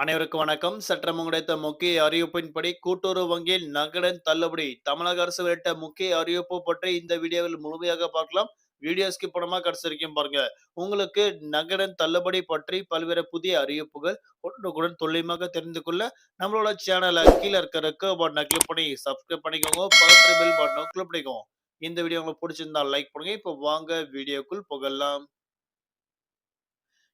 அனைவருக்கும் வணக்கம். சற்றம் கிடைத்த முக்கிய அறிவிப்பின்படி கூட்டுறவு வங்கியில் நகடன் தள்ளுபடி தமிழக அரசு வெளியிட்ட முக்கிய அறிவிப்பு பற்றி இந்த வீடியோவில் முழுமையாக பார்க்கலாம். வீடியோ ஸ்கிப் பண்ணாம வரைக்கும் பாருங்க. உங்களுக்கு நகடன் தள்ளுபடி பற்றி பல்வேறு புதிய அறிவிப்புகள் உடனுக்குடன் துல்லியமாக தெரிந்து கொள்ள நம்மளோட சேனலை கீழே இருக்க பட்டனை கிளிக் பண்ணி சப்ஸ்கிரைப் பண்ணிக்கோங்க. பக்கத்துல பில் பட்டனை கிளிக் பண்ணிக்கோங்க. இந்த வீடியோ உங்களுக்கு பிடிச்சிருந்தா லைக் பண்ணுங்க. இப்போ வாங்க வீடியோக்குள் புகழலாம்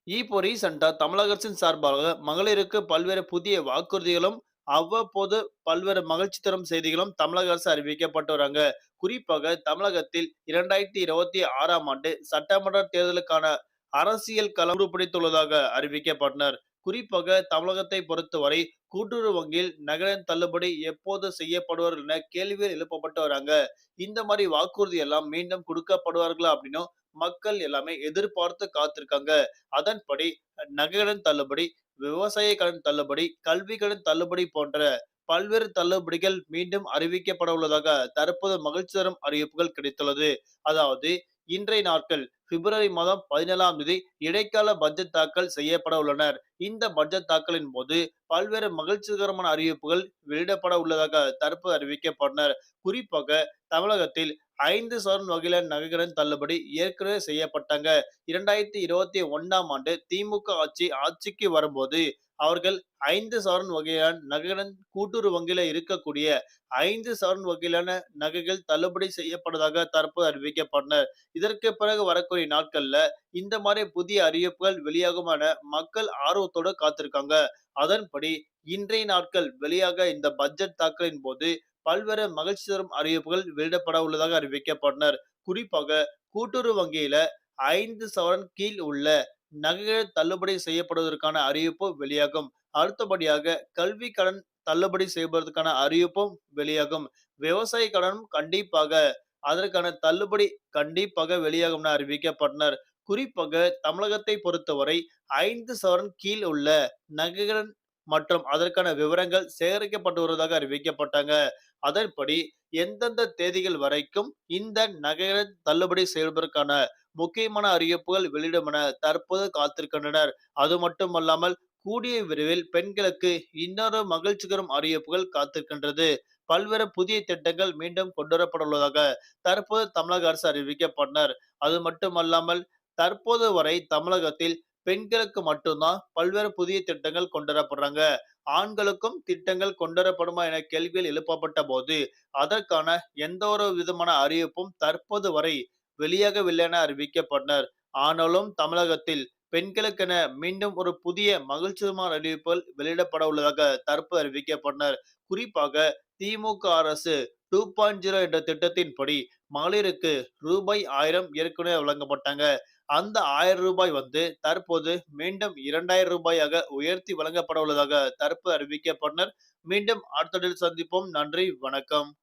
E இப்போ ரீசெண்டா தமிழக அரசின் சார்பாக மகளிருக்கு பல்வேறு புதிய வாக்குறுதிகளும் அவ்வப்போது பல்வேறு மகிழ்ச்சி தரும் செய்திகளும் தமிழக அரசு அறிவிக்கப்பட்டு வராங்க. குறிப்பாக தமிழகத்தில் இரண்டாயிரத்தி இருபத்தி ஆறாம் ஆண்டு சட்டமன்ற தேர்தலுக்கான அரசியல் களம் பிடித்துள்ளதாக அறிவிக்கப்பட்டனர். குறிப்பாக தமிழகத்தை பொறுத்தவரை கூட்டுறவு வங்கியில் நகரன் தள்ளுபடி எப்போது செய்யப்படுவார்கள் என கேள்விகள் எழுப்பப்பட்டு வராங்க. இந்த மாதிரி வாக்குறுதி எல்லாம் மீண்டும் கொடுக்கப்படுவார்களா அப்படின்னும் மக்கள் எல்லாமே எதிர்பார்த்து காத்திருக்காங்க. அதன்படி நகைகடன் தள்ளுபடி விவசாய கடன் தள்ளுபடி கல்வி கடன் தள்ளுபடி போன்ற பல்வேறு தள்ளுபடிகள் மீண்டும் அறிவிக்கப்பட உள்ளதாக தற்போது மகிழ்ச்சி தரும் அறிவிப்புகள் கிடைத்துள்ளது. அதாவது இன்றைய நாட்கள் பிப்ரவரி மாதம் பதினேழாம் தேதி இடைக்கால பட்ஜெட் தாக்கல் செய்யப்பட உள்ளனர். இந்த பட்ஜெட் தாக்கலின் போது பல்வேறு மகிழ்ச்சிகரமான அறிவிப்புகள் வெளியிடப்பட உள்ளதாக தற்போது அறிவிக்கப்பட்டனர். குறிப்பாக தமிழகத்தில் ஐந்து சவரன் வகையிலான நகைகளின் தள்ளுபடி ஏற்கனவே செய்யப்பட்டாங்க. இரண்டாயிரத்தி இருபத்தி ஒன்னாம் ஆண்டு திமுக ஆட்சி ஆட்சிக்கு வரும்போது அவர்கள் ஐந்து சவரன் வகையான நகைகளின் கூட்டுறவு வங்கியில இருக்கக்கூடிய ஐந்து சவரன் வகையிலான நகைகள் தள்ளுபடி செய்யப்பட்டதாக தற்போது அறிவிக்கப்பட்டனர். இதற்கு பிறகு வரக்கூடிய நாட்கள்ல இந்த மாதிரி புதிய அறிவிப்புகள் வெளியாகுமான மக்கள் ஆர்வத்தோடு காத்திருக்காங்க. அதன்படி இன்றைய நாட்கள் வெளியாக இந்த பட்ஜெட் தாக்கலின் போது பல்வேறு மகிழ்ச்சி தரும் அறிவிப்புகள் வெளியிடப்பட உள்ளதாக அறிவிக்கப்பட்டனர். குறிப்பாக கூட்டுறவு வங்கியில ஐந்து சவரன் கீழ் உள்ள நகைகள் தள்ளுபடி செய்யப்படுவதற்கான அறிவிப்பு வெளியாகும். அடுத்தபடியாக கல்வி கடன் தள்ளுபடி செய்வதற்கான அறிவிப்பும் வெளியாகும். விவசாய கடனும் கண்டிப்பாக அதற்கான தள்ளுபடி கண்டிப்பாக வெளியாகும் என அறிவிக்கப்பட்டனர். குறிப்பாக தமிழகத்தை பொறுத்தவரை ஐந்து சவரன் கீழ் உள்ள நகைகள் மற்றும் அதற்கான விவரங்கள் சேகரிக்கப்பட்டு வருவதாக அறிவிக்கப்பட்டாங்க. அதன்படி எந்தெந்த தேதிகள் வரைக்கும் இந்த நகைகள் தள்ளுபடி செய்வதற்கான முக்கியமான அறிவிப்புகள் வெளியிடும் என தற்போது காத்திருக்கின்றனர். அது மட்டுமல்லாமல் கூடிய விரைவில் பெண்களுக்கு இன்னொரு மகிழ்ச்சிகரம் அறிவிப்புகள் காத்திருக்கின்றது. பல்வேறு புதிய திட்டங்கள் மீண்டும் கொண்டுவரப்பட தற்போது தமிழக அரசு அறிவிக்கப்பட்டனர். அது மட்டுமல்லாமல் தற்போது வரை தமிழகத்தில் பெண்களுக்கு மட்டும்தான் பல்வேறு புதிய திட்டங்கள் கொண்டுவரப்படுறாங்க. ஆண்களுக்கும் திட்டங்கள் கொண்டுவரப்படுமா என கேள்விகள் எழுப்பப்பட்ட போது அதற்கான எந்த ஒரு விதமான அறிவிப்பும் தற்போது வரை வெளியாகவில்லை என அறிவிக்கப்பட்டனர். ஆனாலும் தமிழகத்தில் பெண்களுக்கென மீண்டும் ஒரு புதிய மகிழ்ச்சிகரமான அறிவிப்புகள் வெளியிடப்பட உள்ளதாக தற்போது அறிவிக்கப்பட்டனர். குறிப்பாக திமுக அரசு டூ பாயிண்ட் ஜீரோ என்ற திட்டத்தின்படி மகளிருக்கு ரூபாய் ஆயிரம் ஏற்கனவே வழங்கப்பட்டாங்க. அந்த ஆயிரம் ரூபாய் வந்து தற்போது மீண்டும் இரண்டாயிரம் ரூபாயாக உயர்த்தி வழங்கப்பட உள்ளதாக தற்போது அறிவிக்கப்பட்டனர். மீண்டும் அடுத்த சந்திப்போம். நன்றி. வணக்கம்.